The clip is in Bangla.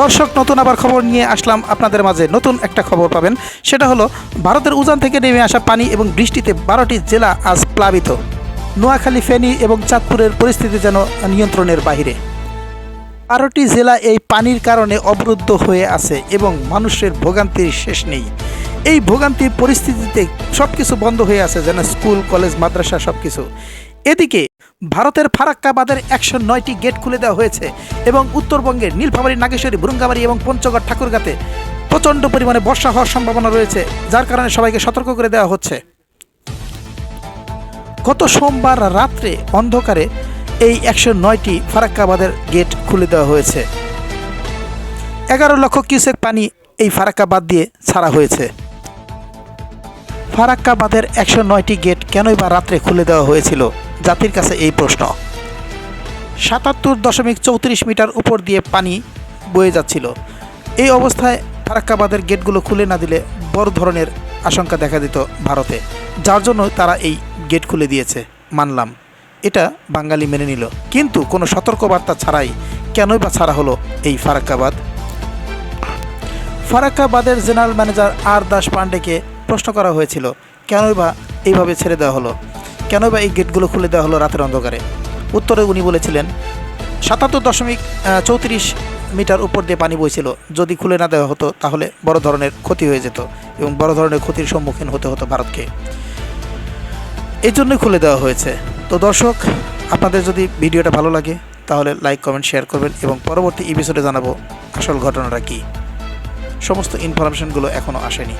দর্শক, নতুন আবার খবর নিয়ে আসলাম আপনাদের মাঝে। নতুন একটা খবর পাবেন। সেটা হলো, ভারতের উজান থেকে নেমে আসা পানি এবং বৃষ্টিতে বারোটি জেলা আজ প্লাবিত। নোয়াখালী, ফেনী এবং চাঁদপুরের পরিস্থিতি যেন নিয়ন্ত্রণের বাইরে বারোটি জেলা এই পানির কারণে অবরুদ্ধ হয়ে আছে এবং মানুষের ভোগান্তির শেষ নেই। এই ভোগান্তির পরিস্থিতিতে সব কিছু বন্ধ হয়ে আছে যেন স্কুল, কলেজ, মাদ্রাসা সব কিছু এদিকে ভারতের ফারাক্কাবাদের একশো নয়টি গেট খুলে দেওয়া হয়েছে এবং উত্তরবঙ্গের নীলফামারী, নাগেশ্বরী বুরুঙ্গামারী এবং পঞ্চগড় ঠাকুরগাতে প্রচণ্ড পরিমাণে বর্ষা হওয়ার সম্ভাবনা রয়েছে, যার কারণে সবাইকে সতর্ক করে দেওয়া হচ্ছে। গত সোমবার রাত্রে অন্ধকারে এই একশো নয়টি ফারাক্কাবাদের গেট খুলে দেওয়া হয়েছে। এগারো লক্ষ কিউসেক পানি এই ফারাক্কাবাদ দিয়ে ছাড়া হয়েছে। ফারাক্কাবাদের একশো নয়টি গেট কেনই বা রাত্রে খুলে দেওয়া হয়েছিল? জাতির কাছে এই প্রশ্ন। সাতাত্তর দশমিক চৌত্রিশ মিটার উপর দিয়ে পানি বয়ে যাচ্ছিল। এই অবস্থায় ফারাক্কাবাদের গেটগুলো খুলে না দিলে বড় ধরনের আশঙ্কা দেখা দিত ভারতে, যার জন্য তারা এই গেট খুলে দিয়েছে, মানলাম। এটা বাঙালি মেনে নিল। কিন্তু কোনো সতর্কবার্তা ছাড়াই কেনই বা ছাড়া হলো এই ফারাক্কাবাদ? ফারাক্কাবাদের জেনারেল ম্যানেজার আর দাস পান্ডেকে প্রশ্ন করা হয়েছিল, কেনই বা এইভাবে ছেড়ে দেওয়া হলো? কেনই বা এই গেটগুলো খুলে দেওয়া হলো রাতের অন্ধকারে? উত্তরে উনি বলেছিলেন, সাতাত্তর দশমিক চৌত্রিশ মিটার উপর দিয়ে পানি বইছিল। যদি খুলে না দেওয়া হতো, তাহলে বড় ধরনের ক্ষতি হয়ে যেত এবং বড় ধরনের ক্ষতির সম্মুখীন হতে হতো ভারতকে। এই জন্যই খুলে দেওয়া হয়েছে। তো দর্শক, আপনাদের যদি ভিডিওটা ভালো লাগে, তাহলে লাইক, কমেন্ট, শেয়ার করবেন এবং পরবর্তী এপিসোডে জানাব আসল ঘটনাটা কী। সমস্ত ইনফরমেশনগুলো এখনও আসেনি।